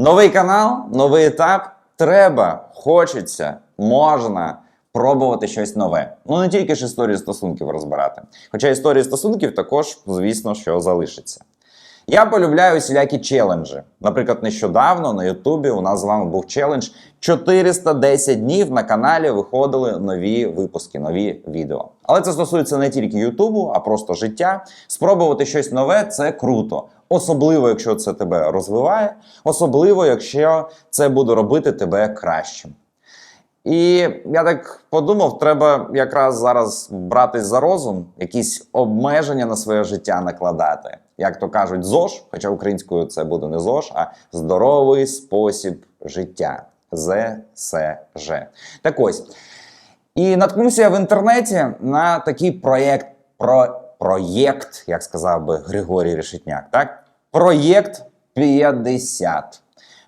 Новий канал, новий етап. Треба, хочеться, можна пробувати щось нове. Ну не тільки ж історію стосунків розбирати. Хоча історії стосунків також, звісно, що залишиться. Я полюбляю всілякі челенджі. Наприклад, нещодавно на Ютубі у нас з вами був челендж 410 днів на каналі виходили нові випуски, нові відео. Але це стосується не тільки Ютубу, а просто життя. Спробувати щось нове це круто. Особливо, якщо це тебе розвиває, особливо, якщо це буде робити тебе кращим. І я так подумав, треба якраз зараз братись за розум, якісь обмеження на своє життя накладати. Як то кажуть, ЗОЖ, хоча українською це буде не ЗОЖ, а здоровий спосіб життя. ЗСЖ. Так ось. І наткнувся я в інтернеті на такий проєкт, про, проєкт, як сказав би Григорій Решетняк, так? Проєкт 50.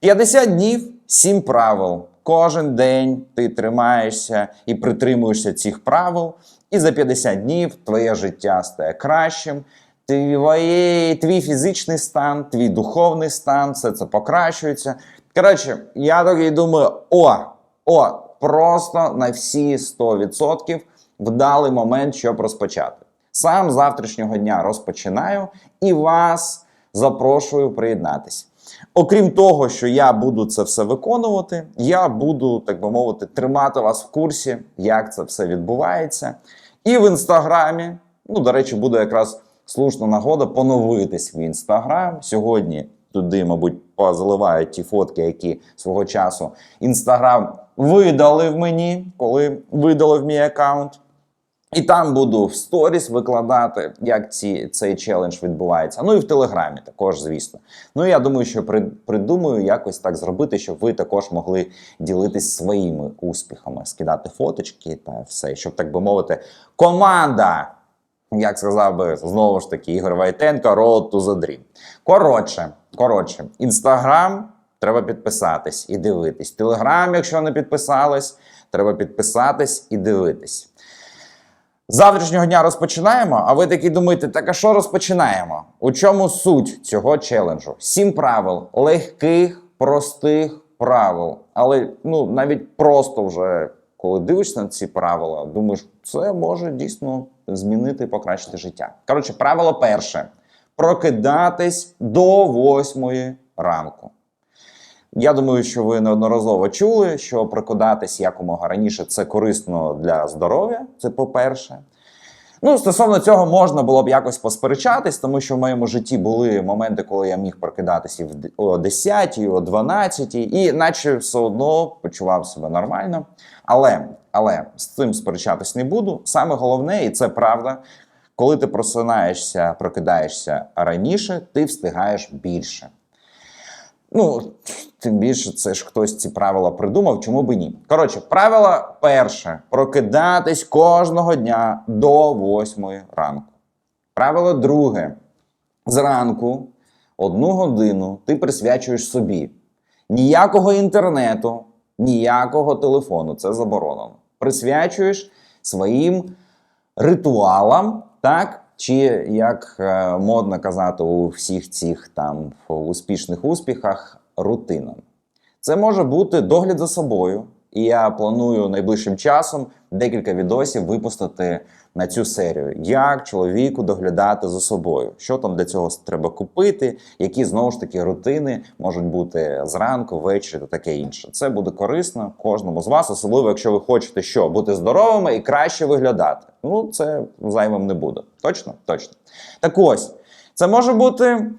50 днів, 7 правил. Кожен день ти тримаєшся і притримуєшся цих правил, і за 50 днів твоє життя стає кращим. Твоє, твій фізичний стан, твій духовний стан, все це покращується. Коротше, я такий думаю: о, о, просто на всі 100% вдалий момент, щоб розпочати. Сам завтрашнього дня розпочинаю і вас запрошую приєднатися. Окрім того, що я буду це все виконувати, я буду, так би мовити, тримати вас в курсі, як це все відбувається. І в інстаграмі, ну, до речі, буде якраз слушна нагода поновитись в інстаграм. Сьогодні туди, мабуть, позаливають ті фотки, які свого часу інстаграм видалив мені, коли видалив мій аккаунт. І там буду в сторіс викладати, як ці, цей челендж відбувається. Ну і в Телеграмі також, звісно. Ну я думаю, що при, придумаю якось так зробити, щоб ви також могли ділитись своїми успіхами, скидати фоточки та все, щоб так би мовити, команда. Як сказав би знову ж таки Ігор Вайтенко, Road to the Dream. Коротше, коротше, інстаграм треба підписатись і дивитись. Телеграм, якщо не підписались, треба підписатись і дивитись. Завтрашнього дня розпочинаємо, а ви такі думаєте, так а що розпочинаємо? У чому суть цього челенджу? Сім правил, легких, простих правил. Але ну, навіть просто вже коли дивишся на ці правила, думаєш, це може дійсно змінити покращити життя. Коротше, правило перше: прокидатись до восьмої ранку. Я думаю, що ви неодноразово чули, що прокидатись якомога раніше це корисно для здоров'я. Це по-перше. Ну, стосовно цього можна було б якось посперечатись, тому що в моєму житті були моменти, коли я міг прокидатися і о 10, о 12, і наче все одно почував себе нормально. Але, але з цим сперечатись не буду. Саме головне, і це правда, коли ти просинаєшся, прокидаєшся раніше, ти встигаєш більше. Ну, тим більше, це ж хтось ці правила придумав, чому би ні. Коротше, правило перше: прокидатись кожного дня до 8 ранку. Правило друге: зранку одну годину ти присвячуєш собі. Ніякого інтернету, ніякого телефону, це заборонено. Присвячуєш своїм ритуалам, так? Чи як е, модно казати у всіх цих там успішних успіхах, рутинам. Це може бути догляд за собою, і я планую найближчим часом декілька відосів випустити на цю серію. Як чоловіку доглядати за собою? Що там для цього треба купити? Які знову ж таки рутини можуть бути зранку, ввечері та таке інше. Це буде корисно кожному з вас, особливо якщо ви хочете що бути здоровими і краще виглядати. Ну це зайвим не буде. Точно? Точно. Так ось це може бути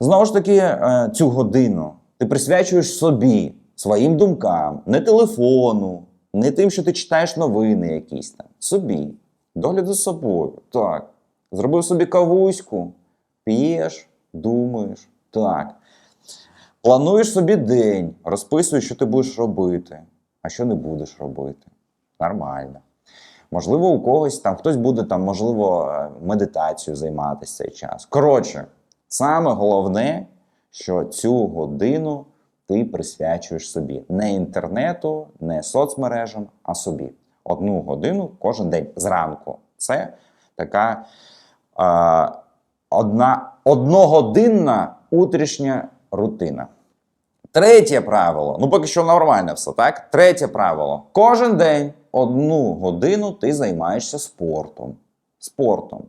знову ж таки е, цю годину. Ти присвячуєш собі, своїм думкам, не телефону, не тим, що ти читаєш новини якісь там. Собі. Догляд за собою. Так. Зробив собі кавуську, п'єш, думаєш. Так. Плануєш собі день, розписуєш, що ти будеш робити, а що не будеш робити. Нормально. Можливо, у когось там хтось буде там, можливо, е, медитацією займатися цей час. Коротше, саме головне, що цю годину ти присвячуєш собі не інтернету, не соцмережам, а собі. Одну годину кожен день зранку. Це така е, одна одногодинна утрішня рутина. Третє правило. Ну, поки що нормально все, так? Третє правило. Кожен день одну годину ти займаєшся спортом. Спортом.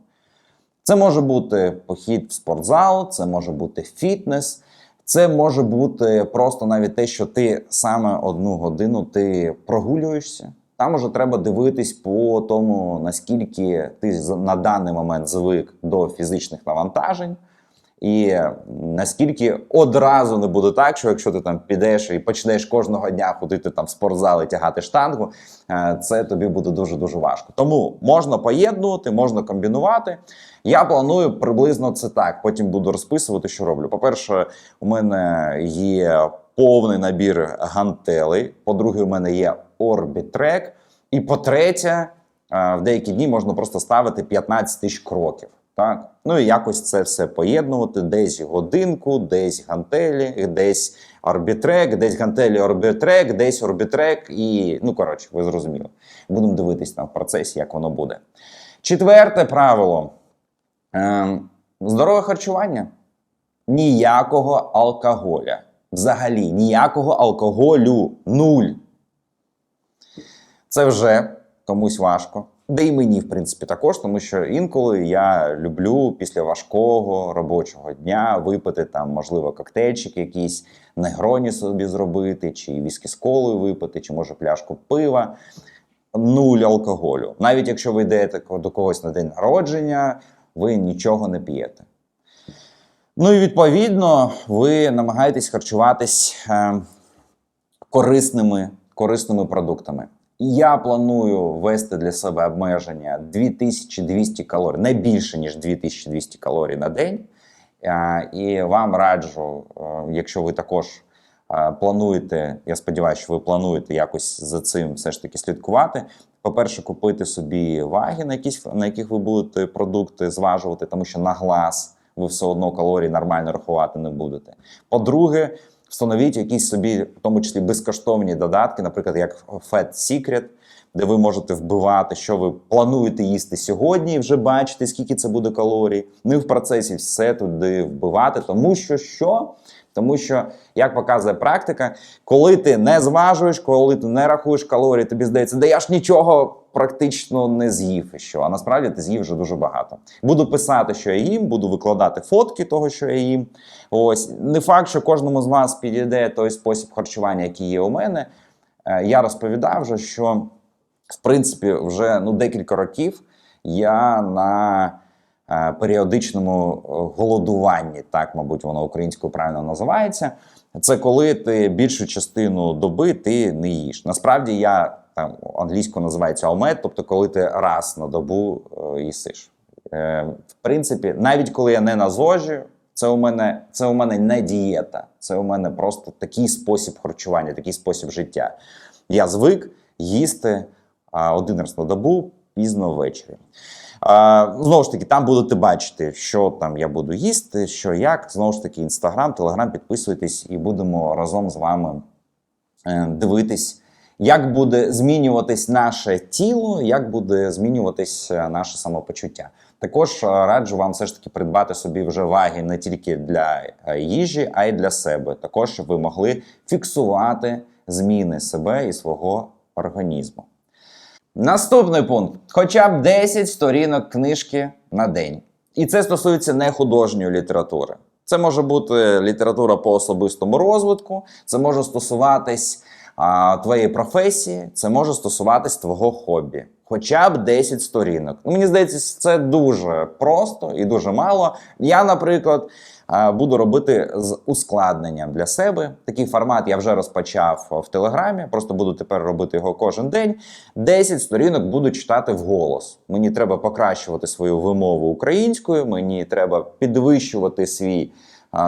Це може бути похід в спортзал, це може бути фітнес, це може бути просто навіть те, що ти саме одну годину ти прогулюєшся. Там уже треба дивитись по тому, наскільки ти на даний момент звик до фізичних навантажень. І наскільки одразу не буде так, що якщо ти там підеш і почнеш кожного дня ходити там в спортзал і тягати штангу, е, це тобі буде дуже дуже важко. Тому можна поєднувати, можна комбінувати. Я планую приблизно це так. Потім буду розписувати, що роблю. По-перше, у мене є повний набір гантелей. По-друге, у мене є орбітрек. І по-третє, е, в деякі дні можна просто ставити 15 тисяч кроків. Так, ну і якось це все поєднувати, десь годинку, десь гантелі, десь орбітрек, десь гантелі орбітрек, десь орбітрек, і ну коротше, ви зрозуміли. Будемо дивитись там в процесі, як воно буде. Четверте правило: ем, здорове харчування. Ніякого алкоголя. Взагалі, ніякого алкоголю. Нуль. Це вже комусь важко. Да і мені, в принципі, також, тому що інколи я люблю після важкого робочого дня випити там, можливо, коктейльчик якийсь, негроні собі зробити, чи віскі з колою випити, чи може пляшку пива. Нуль алкоголю. Навіть якщо ви йдете до когось на день народження, ви нічого не п'єте. Ну і відповідно, ви намагаєтесь харчуватись е, корисними, корисними продуктами. Я планую ввести для себе обмеження 2200 калорій, не більше ніж 2200 калорій на день. Е, І вам раджу, е, якщо ви також е, плануєте, я сподіваюся, що ви плануєте якось за цим все ж таки слідкувати. По-перше, купити собі ваги, на, якісь, на яких ви будете продукти зважувати, тому що на глаз ви все одно калорії нормально рахувати не будете. По-друге, встановіть якісь собі, в тому числі безкоштовні додатки, наприклад, як Fat Secret, де ви можете вбивати, що ви плануєте їсти сьогодні, і вже бачите, скільки це буде калорій. Ну і в процесі все туди вбивати, тому що що? Тому що, як показує практика, коли ти не зважуєш, коли ти не рахуєш калорії, тобі здається, да я ж нічого практично не з'їв що. А насправді ти з'їв вже дуже багато. Буду писати, що я їм, буду викладати фотки того, що я їм. Ось не факт, що кожному з вас підійде той спосіб харчування, який є у мене. Е, Я розповідав вже, що в принципі вже ну декілька років я на періодичному е, голодуванні, так мабуть, воно українською правильно називається. Це коли ти більшу частину доби ти не їш. Насправді я там англійською називається омет, тобто коли ти раз на добу е, їсиш. Е, в принципі, навіть коли я не на зожі, це у мене це у мене не дієта, це у мене просто такий спосіб харчування, такий спосіб життя. Я звик їсти один раз на добу пізно ввечері. Знову ж таки, там будете бачити, що там я буду їсти, що як. Знову ж таки, інстаграм, телеграм, підписуйтесь і будемо разом з вами е, дивитись, як буде змінюватись наше тіло, як буде змінюватись е, наше самопочуття. Також е, раджу вам все ж таки придбати собі вже ваги не тільки для їжі, а й для себе. Також щоб ви могли фіксувати зміни себе і свого організму. Наступний пункт: хоча б 10 сторінок книжки на день. І це стосується не художньої літератури. Це може бути література по особистому розвитку, це може стосуватись а, твоєї професії, це може стосуватись твого хобі. Хоча б 10 сторінок. Ну, мені здається, це дуже просто і дуже мало. Я, наприклад, буду робити з ускладненням для себе. Такий формат я вже розпочав в Телеграмі. Просто буду тепер робити його кожен день. 10 сторінок буду читати вголос. Мені треба покращувати свою вимову українською, мені треба підвищувати свій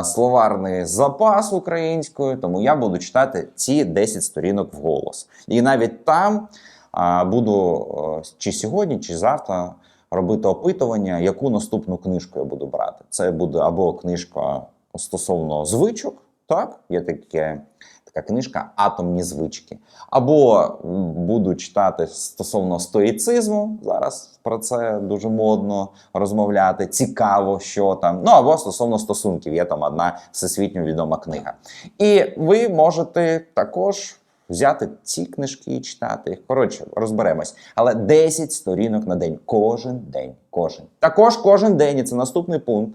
словарний запас українською, тому я буду читати ці 10 сторінок вголос. І навіть там буду чи сьогодні, чи завтра робити опитування, яку наступну книжку я буду брати. Це буде або книжка стосовно звичок, Так, є таке, така книжка Атомні звички. Або буду читати стосовно стоїцизму. Зараз про це дуже модно розмовляти. Цікаво, що там. Ну або стосовно стосунків. Є там одна всесвітньо відома книга. І ви можете також. Взяти ці книжки і читати. Коротше, розберемось. Але 10 сторінок на день. Кожен день. Кожен. Також кожен день, і це наступний пункт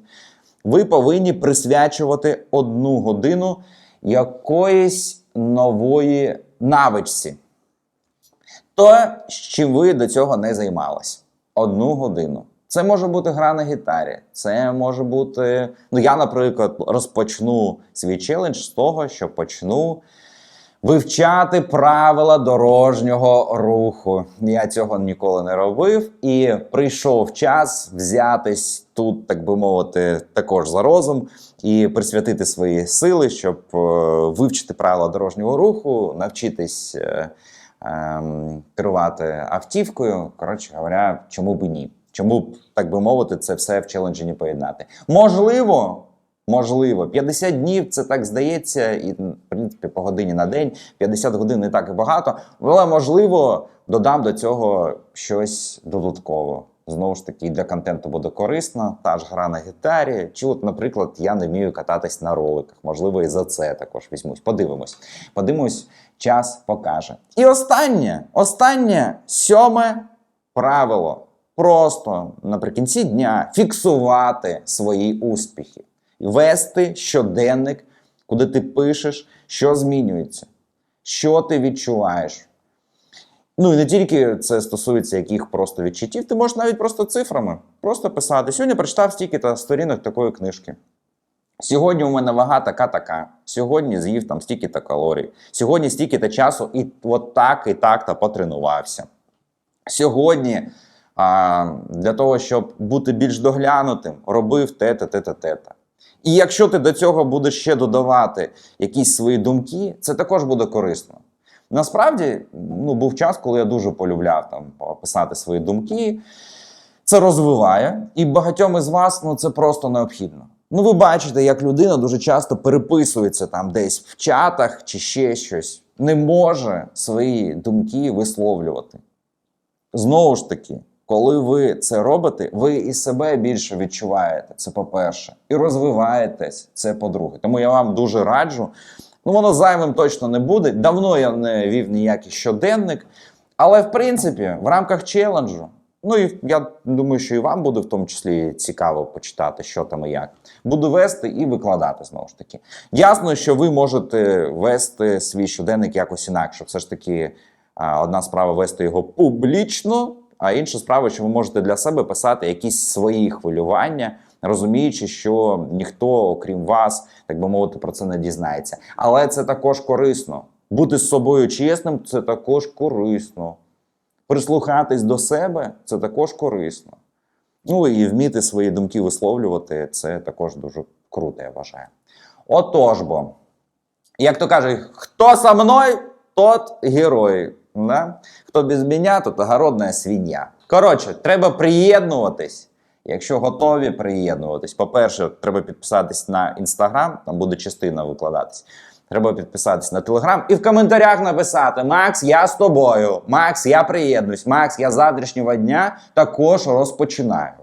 ви повинні присвячувати одну годину якоїсь нової навичці. То, з чим ви до цього не займались. Одну годину. Це може бути гра на гітарі, це може бути. Ну, я, наприклад, розпочну свій челендж з того, що почну вивчати правила дорожнього руху. Я цього ніколи не робив, і прийшов час взятись тут, так би мовити, також за розум і присвятити свої сили, щоб е, вивчити правила дорожнього руху, навчитись е, ем, керувати автівкою. Коротше говоря, чому б ні? Чому б, так би мовити, це все в челенджі поєднати? Можливо, Можливо, 50 днів це так здається, і в принципі по годині на день, 50 годин не так багато. Але можливо, додам до цього щось додатково. Знову ж таки, для контенту буде корисно, та ж гра на гітарі. Чи, от, наприклад, я не вмію кататись на роликах. Можливо, і за це також візьмусь. Подивимось. Подивимось, час покаже. І останнє, останнє сьоме правило. Просто наприкінці дня фіксувати свої успіхи вести щоденник, куди ти пишеш, що змінюється, що ти відчуваєш. Ну і не тільки це стосується яких просто відчуттів, ти можеш навіть просто цифрами просто писати. Сьогодні прочитав стільки-то сторінок такої книжки. Сьогодні у мене вага така така. Сьогодні з'їв там стільки-то калорій. Сьогодні стільки-то часу, і от так, і так та потренувався. Сьогодні а, для того, щоб бути більш доглянутим, робив те-те, те-те, те-те. І якщо ти до цього будеш ще додавати якісь свої думки, це також буде корисно. Насправді, ну, був час, коли я дуже полюбляв там писати свої думки. Це розвиває, і багатьом із вас ну, це просто необхідно. Ну, ви бачите, як людина дуже часто переписується там десь в чатах чи ще щось, не може свої думки висловлювати. Знову ж таки, коли ви це робите, ви і себе більше відчуваєте. Це по-перше, і розвиваєтесь. Це по-друге. Тому я вам дуже раджу. Ну, воно зайвим точно не буде. Давно я не вів ніякий щоденник. Але в принципі, в рамках челенджу, ну і я думаю, що і вам буде в тому числі цікаво почитати, що там і як. Буду вести і викладати знову ж таки. Ясно, що ви можете вести свій щоденник якось інакше. Все ж таки, одна справа вести його публічно. А інша справа, що ви можете для себе писати якісь свої хвилювання, розуміючи, що ніхто, окрім вас, так би мовити, про це не дізнається. Але це також корисно. Бути з собою чесним це також корисно. Прислухатись до себе це також корисно. Ну і вміти свої думки висловлювати це також дуже круто, я вважаю. Отож бо, як то кажуть, хто со мною, тот герой. Да? Хто без мене, то огородна свиня. Коротше, треба приєднуватись. Якщо готові приєднуватись, по-перше, треба підписатись на інстаграм, там буде частина викладатись. Треба підписатись на телеграм і в коментарях написати: Макс, я з тобою. Макс, я приєднуюсь. Макс, я завтрашнього дня також розпочинаю.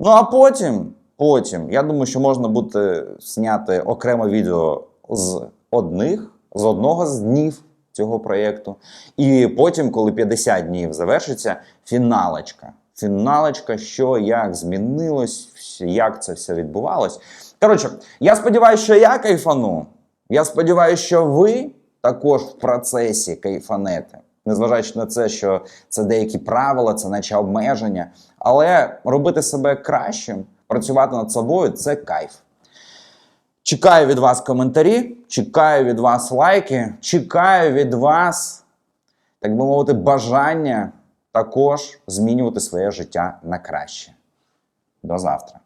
Ну а потім, потім, я думаю, що можна буде зняти окреме відео з одних, з одного з днів цього проєкту. І потім, коли 50 днів завершиться, фіналочка. Фіналочка, що як змінилось, як це все відбувалось. Коротше, я сподіваюся, що я кайфану. Я сподіваюся, що ви також в процесі кайфанете. Незважаючи на це, що це деякі правила, це наче обмеження. Але робити себе кращим, працювати над собою це кайф. Чекаю від вас коментарі, чекаю від вас лайки, чекаю від вас, так би мовити, бажання також змінювати своє життя на краще. До завтра.